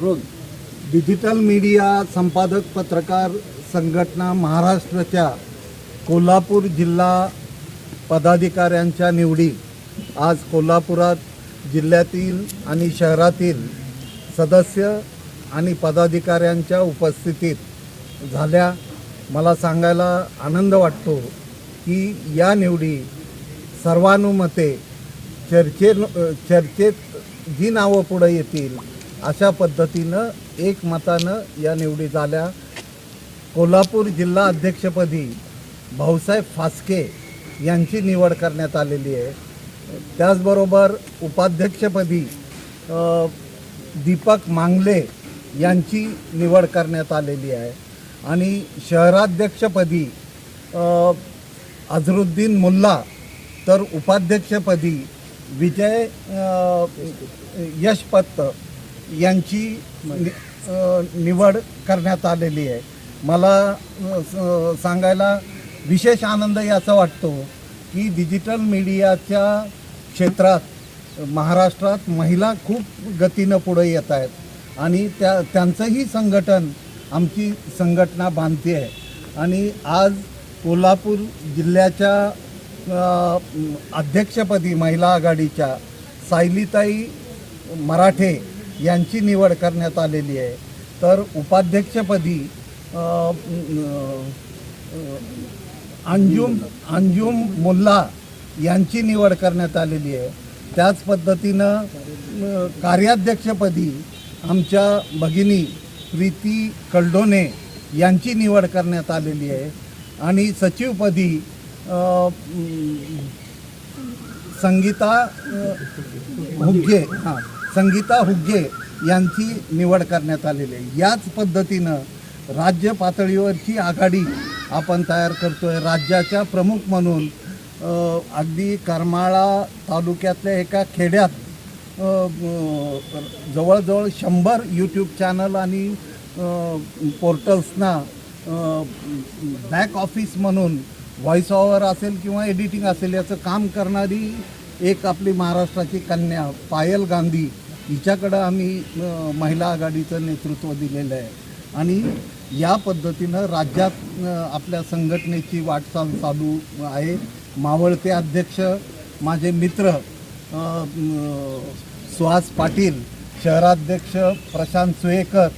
रोज digital media संपादक पत्रकार संघटना महाराष्ट्राच्या कोल्हापूर जिल्हा पदाधिकाऱ्यांच्या निवडी आज कोल्हापुरात जिल्ह्यातील आणि शहरातील सदस्य आणि पदाधिकाऱ्यांच्या उपस्थितीत झाल्या. मला सांगायला आनंद वाटतो की या निवडी सर्वानुमते चर्चे चर्चेत जी नावं पुढं येतील अशा पद्धतीनं एकमतानं या निवडी झाल्या. कोल्हापूर जिल्हा अध्यक्षपदी भाऊसाहेब फास्के यांची निवड करण्यात आलेली आहे. त्याचबरोबर उपाध्यक्षपदी दीपक मांगले यांची निवड करण्यात आलेली आहे. आणि शहराध्यक्षपदी अझरुद्दीन मुल्ला तर उपाध्यक्षपदी विजय अ, यशपत यांची निवड करण्यात आलेली आहे. मला स- सांगायला विशेष आनंद याचा वाटतो की डिजिटल मीडियाच्या क्षेत्रात महाराष्ट्रात महिला खूप गतीनं पुढे येत आहेत आणि त्या त्यांचंही संघटन आमची संघटना बांधते आहे. आणि आज कोल्हापूर जिल्ह्याच्या अध्यक्षपदी महिला आघाडीच्या सायलीताई मराठे यांची निवड करण्यात आलेली आहे. तर उपाध्यक्षपदी अंजुम अंजुम मुल्ला यांची निवड करण्यात आलेली आहे. त्याच पद्धतीनं कार्याध्यक्षपदी आमच्या भगिनी प्रीती कल्डोने यांची निवड करण्यात आलेली आहे. आणि सचिवपदी संगीता हुग्गे हां संगीता हुग्गे यांची निवड करण्यात आलेली आहे. याच पद्धतीनं राज्य पातळीवरची आघाडी आपण तयार करतो आहे राज्याच्या प्रमुख म्हणून अगदी करमाळा तालुक्यातल्या एका खेड्यात जवळजवळ शंभर यूट्यूब चॅनल आणि पोर्टल्सना बॅक ऑफिस म्हणून व्हॉइस ओव्हर असेल किंवा एडिटिंग असेल याचं काम करणारी एक आपली महाराष्ट्राची कन्या पायल गांधी हिच्याकडं आम्ही महिला आघाडीचं नेतृत्व दिलेलं आहे. आणि या पद्धतीनं राज्यात आपल्या संघटनेची वाटचाल चालू आहे. मावळते अध्यक्ष माझे मित्र सुहास पाटील शहराध्यक्ष प्रशांत सुयेकर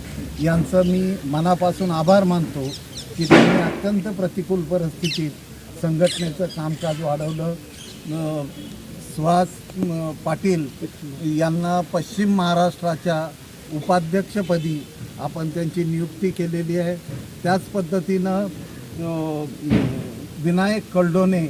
यांचं मी मनापासून आभार मानतो की त्यांनी अत्यंत प्रतिकूल परिस्थितीत संघटनेचं कामकाज वाढवलं. सुहास पाटील यांना पश्चिम महाराष्ट्राच्या उपाध्यक्षपदी आपण त्यांची नियुक्ती केलेली आहे. त्याच पद्धतीनं विनायक कल्डोने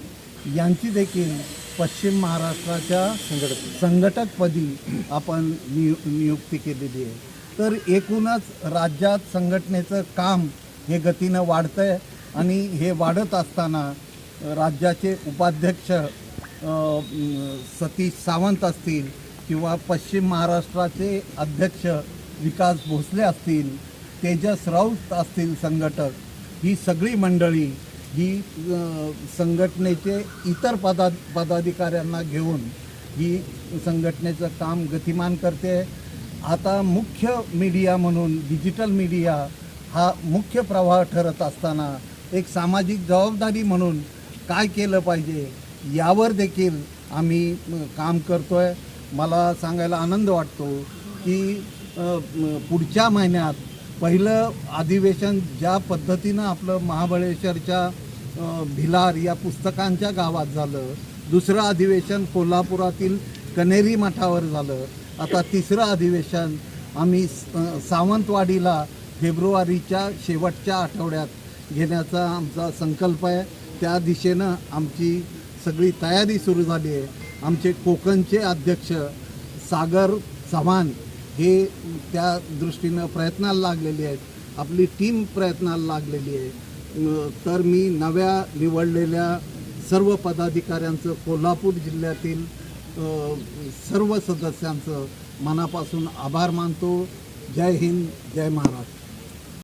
यांची देखील पश्चिम महाराष्ट्राच्या संघटक संघटकपदी आपण नियु नियुक्ती केलेली आहे. तर एकूणच राज्यात संघटनेचं काम हे गतीनं वाढतं आहे आणि हे वाढत असताना राज्याचे उपाध्यक्ष सतीश सावंत असतील किंवा पश्चिम महाराष्ट्राचे अध्यक्ष विकास भोसले असतील तेजस राऊत असतील संघटक ही सगळी मंडळी ही संघटनेचे इतर पदा पदाधिकाऱ्यांना घेऊन ही संघटनेचं काम गतिमान करते. आता मुख्य मीडिया म्हणून डिजिटल मीडिया हा मुख्य प्रवाह ठरत असताना एक सामाजिक जबाबदारी म्हणून काय केलं पाहिजे यावर देखील आम्ही काम काम करतोय. मला सांगायला आनंद वाटतो की पुढच्या महिन्यात पहिलं अधिवेशन ज्या पद्धतीनं आपलं महाबळेश्वरच्या भिलार या पुस्तकांच्या गावात झालं दुसरं अधिवेशन कोल्हापुरातील कनेरी मठावर झालं आता तिसरं अधिवेशन आम्ही सावंतवाडीला फेब्रुवारीच्या शेवटच्या आठवड्यात घेण्याचा आमचा संकल्प आहे. त्या दिशेनं आमची सगळी तयारी सुरू झाली आहे. आमचे कोकणचे अध्यक्ष सागर चव्हाण हे त्या दृष्टीनं प्रयत्नाला लागलेले आहेत. आपली टीम प्रयत्नाला लागलेली आहे. तर मी नव्या निवडलेल्या सर्व पदाधिकाऱ्यांचं कोल्हापूर जिल्ह्यातील सर्व सदस्यांचं मनापासून आभार मानतो. जय हिंद जय महाराष्ट्र.